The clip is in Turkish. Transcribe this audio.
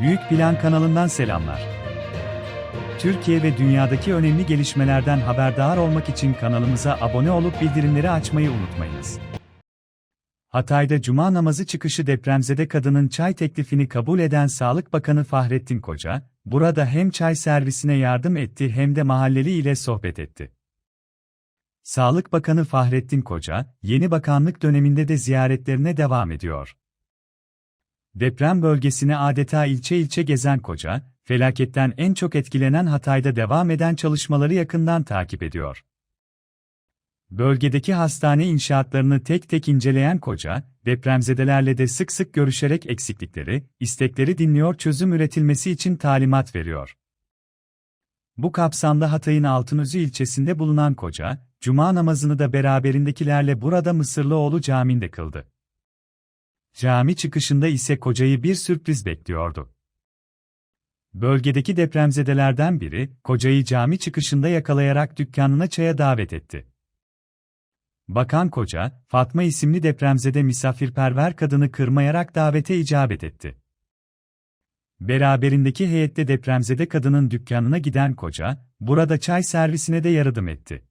Büyük Plan kanalından selamlar. Türkiye ve dünyadaki önemli gelişmelerden haberdar olmak için kanalımıza abone olup bildirimleri açmayı unutmayınız. Hatay'da cuma namazı çıkışı depremzede kadının çay teklifini kabul eden Sağlık Bakanı Fahrettin Koca, burada hem çay servisine yardım etti hem de mahalleli ile sohbet etti. Sağlık Bakanı Fahrettin Koca, yeni bakanlık döneminde de ziyaretlerine devam ediyor. Deprem bölgesini adeta ilçe ilçe gezen Koca, felaketten en çok etkilenen Hatay'da devam eden çalışmaları yakından takip ediyor. Bölgedeki hastane inşaatlarını tek tek inceleyen Koca, depremzedelerle de sık sık görüşerek eksiklikleri, istekleri dinliyor çözüm üretilmesi için talimat veriyor. Bu kapsamda Hatay'ın Altınözü ilçesinde bulunan Koca, Cuma namazını da beraberindekilerle burada Mısırlıoğlu Camii'nde kıldı. Cami çıkışında ise Koca'yı bir sürpriz bekliyordu. Bölgedeki depremzedelerden biri, Koca'yı cami çıkışında yakalayarak dükkanına çaya davet etti. Bakan Koca, Fatma isimli depremzede misafirperver kadını kırmayarak davete icabet etti. Beraberindeki heyette depremzede kadının dükkanına giden Koca, burada çay servisine de yardım etti.